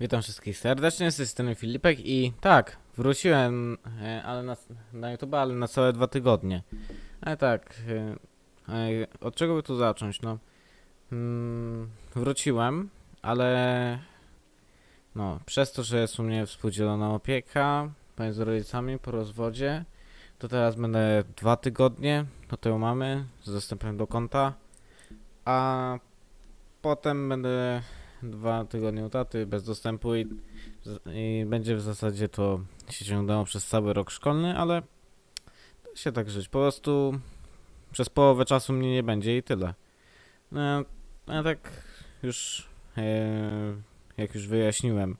Witam wszystkich serdecznie, z tej strony Filipek i tak, wróciłem, e, ale na, na YouTube, ale na całe dwa tygodnie. Ale tak, e, e, od czego by tu zacząć, no. Mm, wróciłem, ale no, przez to, że jest u mnie współdzielona opieka, z rodzicami po rozwodzie, to teraz będę dwa tygodnie do tej mamy z dostępem do konta, a potem będę dwa tygodnie u taty bez dostępu i, i będzie w zasadzie to się ciągnęło przez cały rok szkolny, ale da się tak żyć. Po prostu przez połowę czasu mnie nie będzie i tyle. No, a tak już e, jak już wyjaśniłem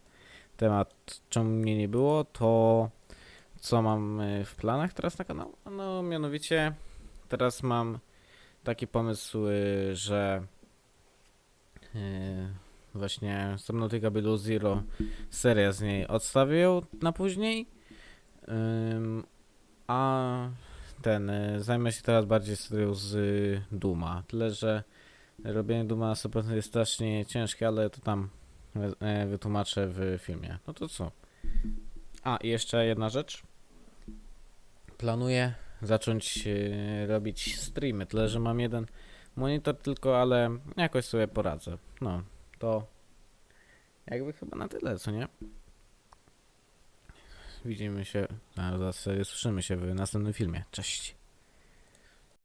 temat, czemu mnie nie było, to co mam e, w planach teraz na kanał? No mianowicie teraz mam taki pomysł, e, że właśnie Subnautica Below Zero seria z niej odstawię ją na później. Ym, a ten, y, zajmę się teraz bardziej serią z y, Duma. Tyle, że robienie Duma na 100% jest strasznie ciężkie, ale to tam e, wytłumaczę w filmie. No to co? A, i jeszcze jedna rzecz. Planuję zacząć y, robić streamy, tyle, że mam jeden monitor tylko, ale jakoś sobie poradzę. No, to jakby chyba na tyle, co nie? Widzimy się, a zaraz słyszymy się w następnym filmie. Cześć.